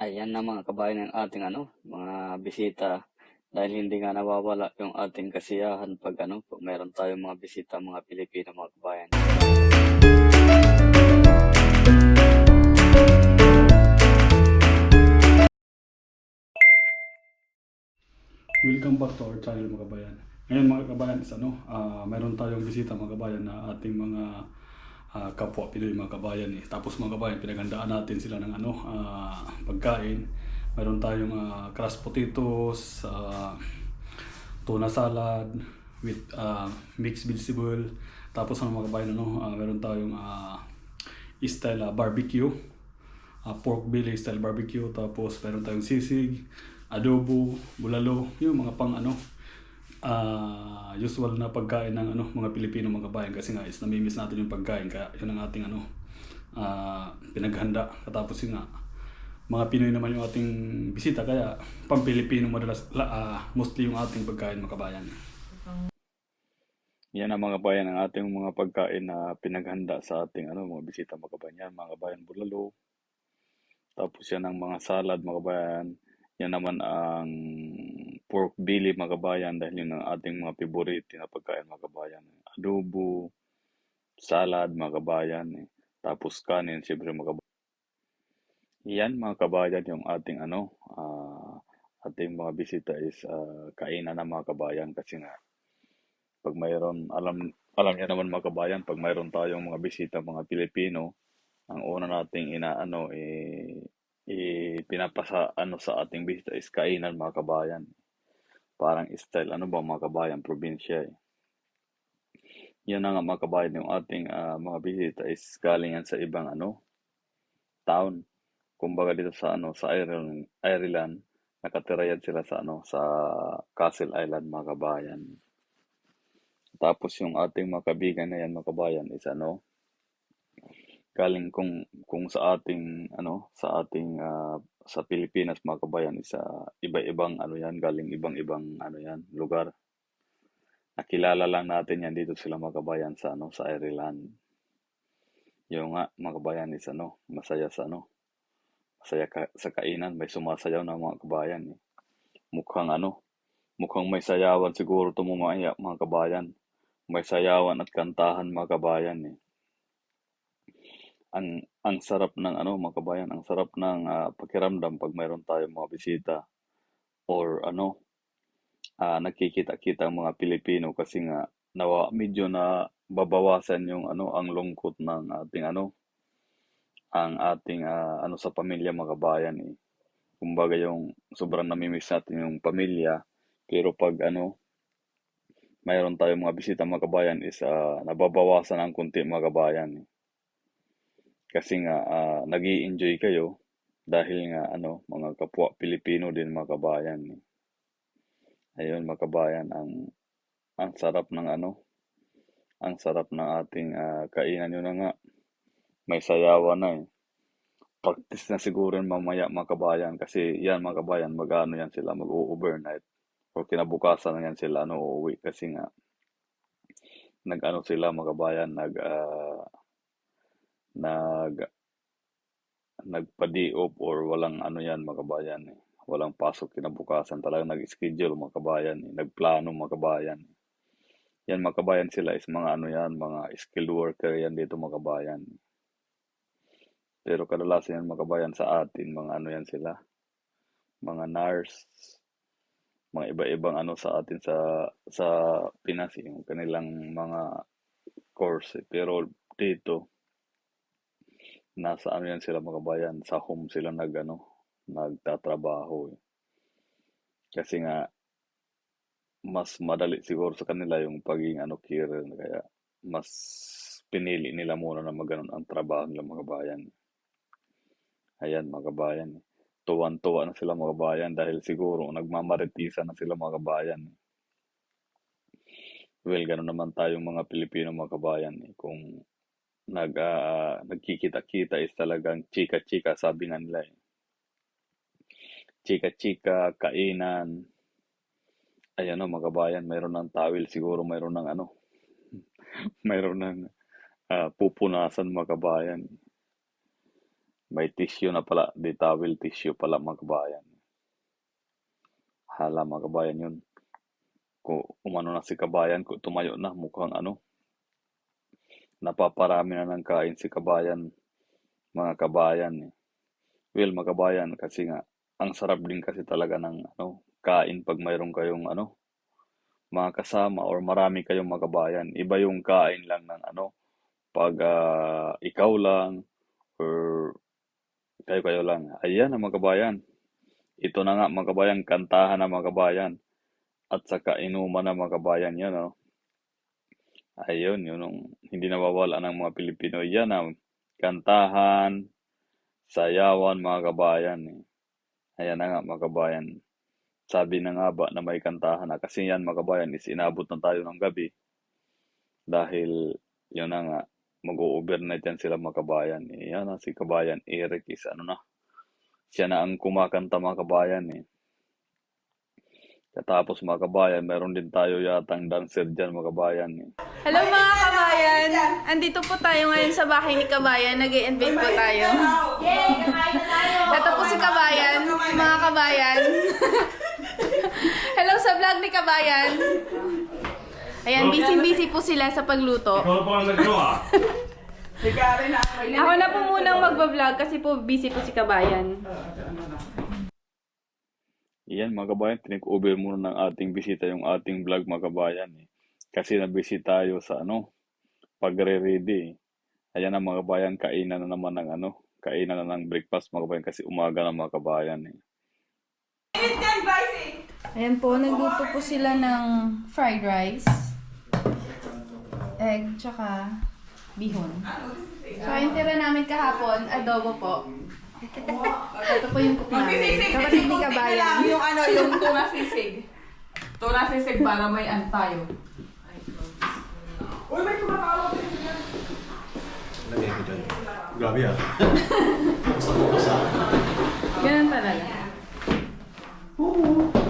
Ayan na mga kabayan ang ating ano, mga bisita. Dahil hindi nga nawawala yung ating kasiyahan pag ano, pag meron tayong mga bisita mga Pilipino mga kabayan. Welcome back to our channel mga kabayan. Ngayon mga kabayan is ano, ah, mayroon tayong bisita mga kabayan na ating mga ah, kapwa Pinoy mga kabayan eh. Tapos mga kabayan, pinaghandaan natin sila ng ano, ah, pagkain. Mayroon tayong ah, crushed potatoes, ah, tuna salad with ah, mixed vegetable. Tapos ano mga kabayan, ano, ah, mayroon tayong ah, style ah, barbecue uh, pork belly style barbecue tapos meron tayong sisig adobo bulalo yung mga pang ano ah, usual na pagkain ng ano mga Pilipino mga kabayan kasi nga is namimiss natin yung pagkain kaya yun ang ating ano ah, pinaghanda katapos yun nga mga Pinoy naman yung ating bisita kaya pang Pilipino madalas la, ah, mostly yung ating pagkain mga kabayan Yan ang mga bayan ang ating mga pagkain na pinaghanda sa ating ano, mga bisita mga kabayan. Yan, mga kabayan bulalo. Tapos yan ang mga salad mga kabayan. Yan naman ang pork belly mga kabayan dahil yun ang ating mga favorite na pagkain mga kabayan. Adobo, salad mga kabayan. Eh. Tapos kanin siyempre mga kabayan. Yan mga kabayan yung ating ano, ah, ating mga bisita is ah, kainan ng mga kabayan kasi nga pag mayroon, alam, alam niya naman mga kabayan, pag mayroon tayong mga bisita, mga Pilipino, ang una nating inaano, eh, eh, pinapasa, ano sa ating bisita is kainan mga kabayan. Parang style, ano ba mga kabayan, probinsya eh. Yan na nga mga kabayan, yung ating ah, mga bisita is galing yan sa ibang ano, town. Kumbaga dito sa ano, sa Ireland, Ireland, nakatira yan sila sa ano, sa Castle Island mga kabayan. Tapos yung ating mga kaibigan na yan, mga kabayan, is ano, galing kung kung sa ating ano, sa ating ah, sa Pilipinas mga kabayan, is ah, iba-ibang ano yan, galing ibang-ibang ano yan, lugar. Nakilala lang natin yan dito sila mga kabayan sa ano, sa Ireland. Yung nga, mga kabayan, is ano, masaya sa ano, masaya ka, sa kainan, may sumasayaw na mga kabayan. Eh. Mukhang ano, mukhang may sayawan siguro tumumaya mga kabayan. May sayawan at kantahan mga kabayan eh. Ang ang sarap ng ano mga kabayan, ang sarap ng ah, pakiramdam pag mayroon tayong mga bisita or ano, ah, nagkikita-kita ang mga Pilipino kasi nga nawa medyo na babawasan yung ano ang lungkot ng ating ano ang ating ah, ano sa pamilya mga kabayan eh. Kumbaga yung sobrang namimiss natin yung pamilya pero pag ano mayroon tayong mga bisita mga kabayan is ah, nababawasan ang kunti mga kabayan. eh. Kasi nga ah, nag enjoy kayo dahil nga ano mga kapwa Pilipino din mga kabayan. eh. Ayun mga kabayan ang ang sarap ng ano ang sarap ng ating ah, kainan yun na nga. May sayawan na eh. Practice na siguro yun mamaya mga kabayan kasi yan mga kabayan mag-ano yan sila mag-overnight o kinabukasan na yan sila ano uuwi kasi nga nag-ano sila mga kabayan nag ah, nag nagpa-day-off or walang ano yan mga kabayan eh. Walang pasok kinabukasan talaga nag-schedule mga kabayan eh. Nagplano mga kabayan. Yan mga kabayan sila is mga ano yan, mga skilled worker yan dito mga kabayan. Pero kadalasan yan mga kabayan sa atin, mga ano yan sila. Mga nurse, mga iba-ibang ano sa atin sa sa Pinas eh, yung kanilang mga course eh. Pero dito nasa ano yan sila mga kabayan, sa home sila nag ano, nagtatrabaho eh. Kasi nga mas madali siguro sa kanila yung pagiging ano career kaya mas pinili nila muna na maganon ang trabaho nila mga kabayan. Ayan mga kabayan. Tuwan-tuwa na sila mga kabayan dahil siguro nagmamaritisan na sila mga kabayan. Well, gano'n naman tayong mga Pilipino mga kabayan eh. Kung nag ah, nagkikita-kita is talagang chika-chika sabi nga nila eh. Chika-chika, kainan. Ayan o mga kabayan, mayroon ng tawil siguro, mayroon ng ano, mayroon ng ah, pupunasan mga kabayan. May tissue na pala, di towel tissue pala mga kabayan. Hala mga kabayan yun. Kung umano na si kabayan, kung tumayo na, mukhang ano, napaparami na ng kain si kabayan, mga kabayan. Eh. Well, mga kabayan, kasi nga, ang sarap din kasi talaga ng ano, kain pag mayroon kayong ano, mga kasama or marami kayong mga kabayan. Iba yung kain lang ng ano, pag ah, ikaw lang or kayo-kayo lang. Ayan ang mga kabayan. Ito na nga mga kabayan, kantahan na mga kabayan. At saka inuman na mga kabayan yan. Oh. Ayun, yun ang hindi nawawala ng mga Pilipino. Yan ang kantahan, sayawan mga kabayan. Eh. Ayan na nga mga kabayan. Sabi na nga ba na may kantahan na kasi yan mga kabayan is inabot na tayo ng gabi. Dahil yun na nga, mag-overnight yan sila mga kabayan. Eh, yan na si kabayan Eric is ano na. Siya na ang kumakanta mga kabayan eh. Katapos mga kabayan, meron din tayo yatang dancer dyan mga kabayan eh. Hello mga kabayan! Andito po tayo ngayon sa bahay ni Kabayan. nag invite po tayo. Ito po si Kabayan, mga kabayan. Hello sa vlog ni Kabayan. Ayan, busy-busy po sila sa pagluto. Ikaw pa ang nagawa. Ako na po munang magbablog kasi po busy po si Kabayan. Iyan mga kabayan, tinake-over muna ng ating bisita yung ating vlog mga kabayan eh. Kasi nabisi tayo sa ano, pagre-ready eh. Ayan na mga kabayan, kainan na naman ng ano, kainan na ng breakfast mga kabayan kasi umaga na mga kabayan eh. Ayan po, nagluto po sila ng fried rice, egg, tsaka bihon. So, yung tira namin kahapon, adobo po. Ito po yung cook namin. Magsisig. Kapatid ni Kabayan. Yung ano, yung tuna sisig. Tuna sisig para may antayo. Uy, may tumatawag din yan. Lagay ko dyan. Grabe ah. Basta ko pa sa. Ganun talaga. Oo.